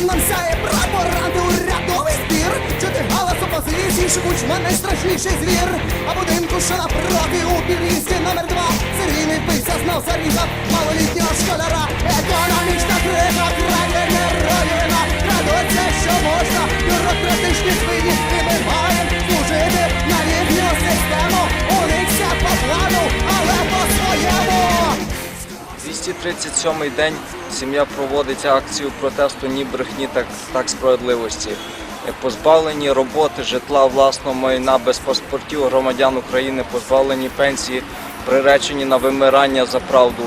нам сяє прапор антиурядовий збір. Чути галас опозиції, шукуч мене найстрашніший звір. А будинку, що напроти у під'їзді номер два 237-й день сім'я проводить акцію протесту ні брехні, так, так справедливості. Е, Позбавлені роботи, житла, власного майна без паспортів громадян України, позбавлені пенсії, приречені на вимирання за правду,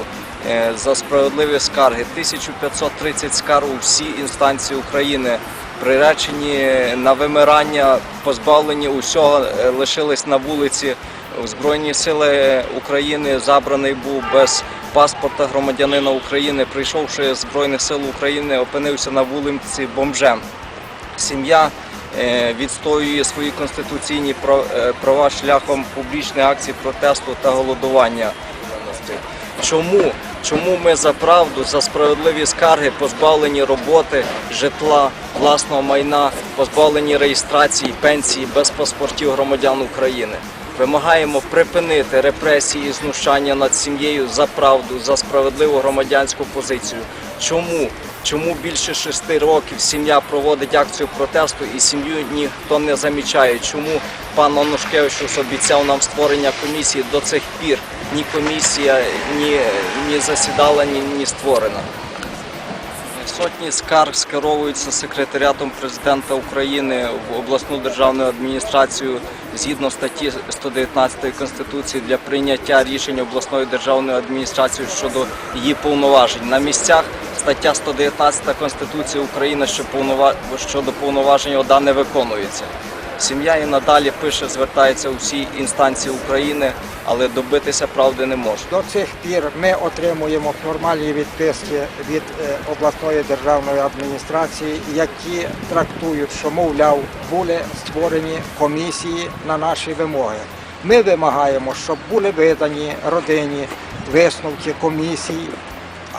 е, за справедливі скарги. 1530 скарг у всі інстанції України. Приречені на вимирання, позбавлені усього, е, лишились на вулиці. В Збройні сили України забраний був без паспорта громадянина України, прийшовши з Збройних сил України, опинився на вулиці бомжем. Сім'я е, відстоює свої конституційні е, права шляхом публічної акції протесту та голодування. Чому? Чому ми за правду, за справедливі скарги, позбавлені роботи, житла, власного майна, позбавлені реєстрації, пенсії без паспортів громадян України? Вимагаємо припинити репресії і знущання над сім'єю за правду, за справедливу громадянську позицію. Чому? Чому більше шести років сім'я проводить акцію протесту і сім'ю ніхто не замічає? Чому пан Онушкевич обіцяв нам створення комісії до цих пір? Ні комісія, ні, ні засідала, ні, ні створена. Сотні скарг скеровуються секретаріатом президента України в обласну державну адміністрацію згідно статті 119 Конституції для прийняття рішень обласної державної адміністрації щодо її повноважень. На місцях стаття 119 Конституції України що повнова- щодо повноважень ОДА не виконується. Сім'я і надалі пише, звертається у всі інстанції України, але добитися правди не може. До цих пір ми отримуємо формальні відписки від е, обласної державної адміністрації, які трактують, що, мовляв, були створені комісії на наші вимоги. Ми вимагаємо, щоб були видані родині висновки комісій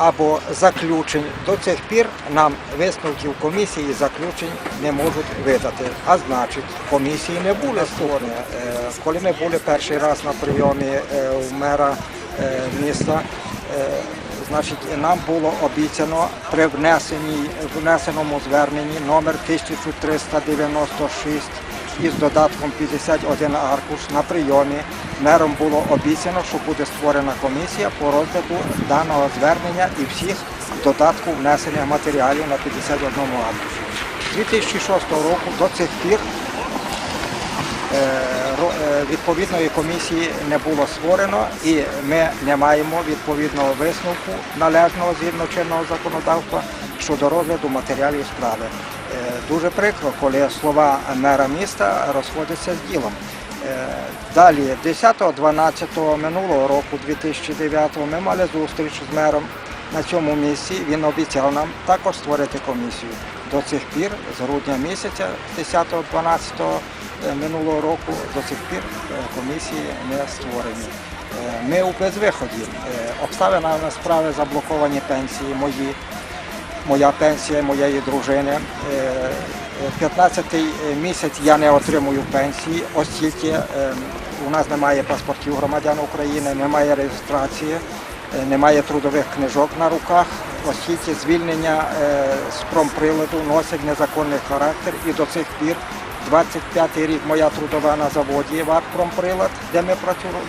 або заключень. До цих пір нам висновків комісії заключень не можуть видати. А значить, комісії не були створені. Е, Коли ми були перший раз на прийомі е, у мера е, міста, значить, нам було обіцяно при внесенні, внесеному зверненні номер 1396 із додатком 51 аркуш на прийомі мером було обіцяно, що буде створена комісія по розгляду даного звернення і всіх додатку внесених матеріалів на 51 аркуші. З 2006 року до цих пір е, е, відповідної комісії не було створено і ми не маємо відповідного висновку належного згідно чинного законодавства щодо розгляду матеріалів справи. Е, Дуже прикро, коли слова мера міста розходяться з ділом. Е, Далі, 10-12 минулого року, 2009 ми мали зустріч з мером на цьому місці. Він обіцяв нам також створити комісію. До цих пір, з грудня місяця, 10-12 е, минулого року, до цих пір комісії не створені. Ми у безвиході. Обставинами справи заблоковані пенсії мої моя пенсія моєї дружини. Е, 15-й місяць я не отримую пенсії, оскільки е, у нас немає паспортів громадян України, немає реєстрації, е, немає трудових книжок на руках, оскільки звільнення е, з промприладу носить незаконний характер і до цих пір 25-й рік моя трудова на заводі «Вартпромприлад», де, ми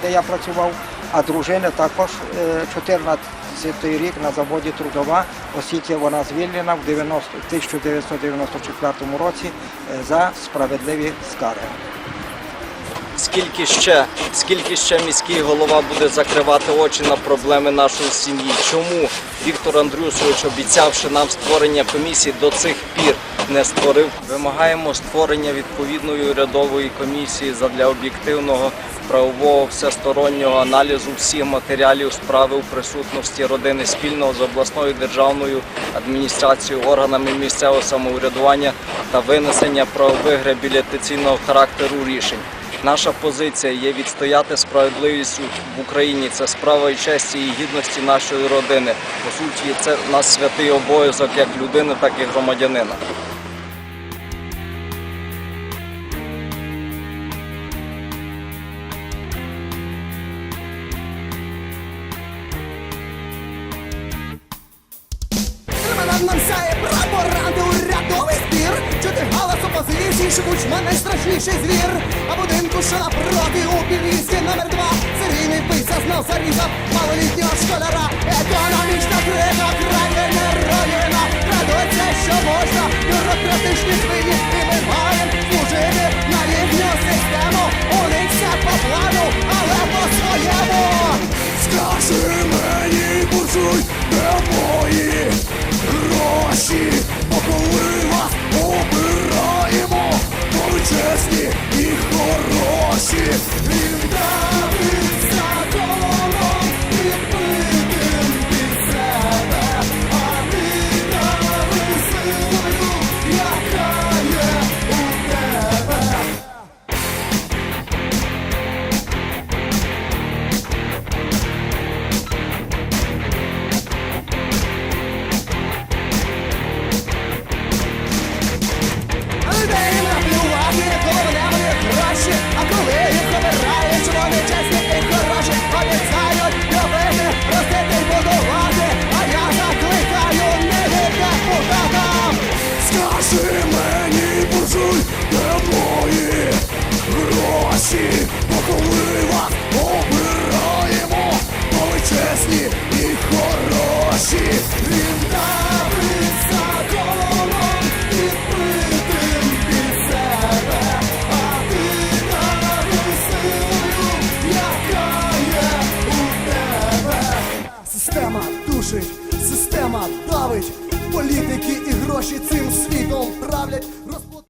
де я працював, а дружина також е, 14-й рік на заводі трудова, оскільки вона звільнена в 90 1994 році е, за справедливі скарги. Скільки ще, скільки ще міський голова буде закривати очі на проблеми нашої сім'ї? Чому Віктор Андрюсович, обіцявши нам створення комісії, до цих пір не створив. Вимагаємо створення відповідної урядової комісії задля об'єктивного правового всестороннього аналізу всіх матеріалів справи у присутності родини спільного з обласною державною адміністрацією, органами місцевого самоврядування та винесення правових реабілітаційного характеру рішень. Наша позиція є відстояти справедливість в Україні. Це справа і честі і гідності нашої родини. По суті, це наш святий обов'язок як людини, так і громадянина. Маншає прапорати урядовий спір Чути голос опозиції, шикуч найстрашніший звір. А будинку, що напроти у Білісті номер два. Серійний пися знов зарізав малолітнього школяра. Економічна криза країни руїна